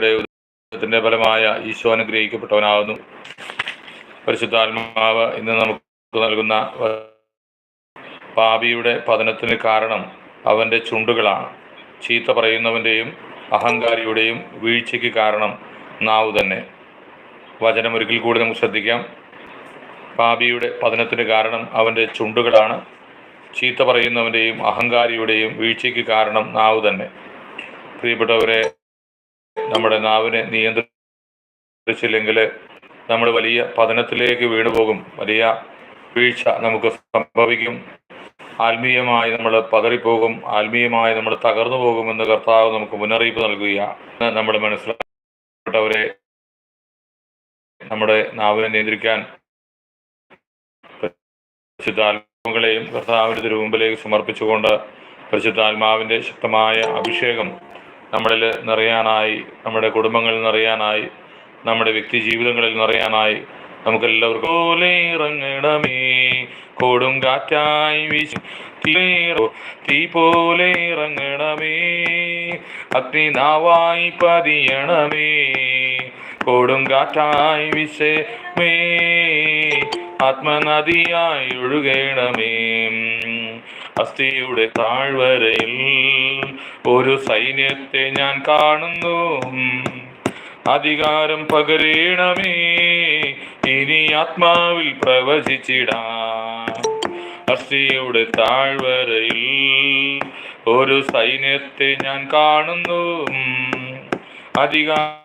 മിശിഹായുടെ ഉദയത്തിന്റെ ഫലമായ ഈശോ അനുഗ്രഹിക്കപ്പെട്ടവനാകുന്നു. പരിശുദ്ധാത്മാവ് ഇന്ന് നമുക്ക് നൽകുന്ന പാപിയുടെ പതനത്തിന് കാരണം അവന്റെ ചുണ്ടുകളാണ്. ചീത്ത പറയുന്നവന്റെയും അഹങ്കാരിയുടെയും വീഴ്ചയ്ക്ക് കാരണം നാവ് തന്നെ. വചനം ഒരിക്കൽ കൂടി നമുക്ക് ശ്രദ്ധിക്കാം. പാപിയുടെ പതനത്തിന് കാരണം അവന്റെ ചുണ്ടുകളാണ്. ചീത്ത പറയുന്നവന്റെയും അഹങ്കാരിയുടെയും വീഴ്ചയ്ക്ക് കാരണം നാവ് തന്നെ. പ്രിയപ്പെട്ടവരെ നമ്മുടെ നാവിനെ നിയന്ത്രിച്ചില്ലെങ്കിൽ നമ്മൾ വലിയ പതനത്തിലേക്ക് വീണുപോകും. വലിയ വീഴ്ച നമുക്ക് സംഭവിക്കും. ആത്മീയമായി നമ്മൾ പതറിപ്പോകും. ആത്മീയമായി നമ്മൾ തകർന്നു പോകുമെന്ന് കർത്താവ് നമുക്ക് മുന്നറിയിപ്പ് നൽകുകയാണ് നമ്മൾ മനസ്സിലാക്കപ്പെട്ടവരെ നമ്മുടെ നാവിനെ നിയന്ത്രിക്കാൻ പരിശുദ്ധാത്മാക്കളെയും കർത്താവിന്റെ തിരുമുമ്പിലേക്ക് സമർപ്പിച്ചുകൊണ്ട് പരിശുദ്ധാത്മാവിന്റെ ശക്തമായ അഭിഷേകം നമ്മളിൽ നിറയാനായി നമ്മുടെ കുടുംബങ്ങളിൽ നിറയാനായി നമ്മുടെ വ്യക്തി ജീവിതങ്ങളിൽ നിറയാനായി നമുക്കെല്ലാവർക്കും പോലെ ഇറങ്ങണമേ കൊടും കാറ്റായി വീശി തീ- പോലെ ഇറങ്ങണമേ. അഗ്നി നാവായി പതിയണമേ. കൊടും കാറ്റായി വിശമേ ആത്മനദിയായി ഒഴുകണമേ. അസ്ഥിയുടെ താഴ്വരയിൽ ഒരു സൈന്യത്തെ ഞാൻ കാണുന്നു. അധികാരം പകരേണമേ. ഇനി ആത്മാവിൽ പ്രവചിച്ചിടാം. അസ്ഥിയുടെ താഴ്വരയിൽ ഒരു സൈന്യത്തെ ഞാൻ കാണുന്നു. അധികാരം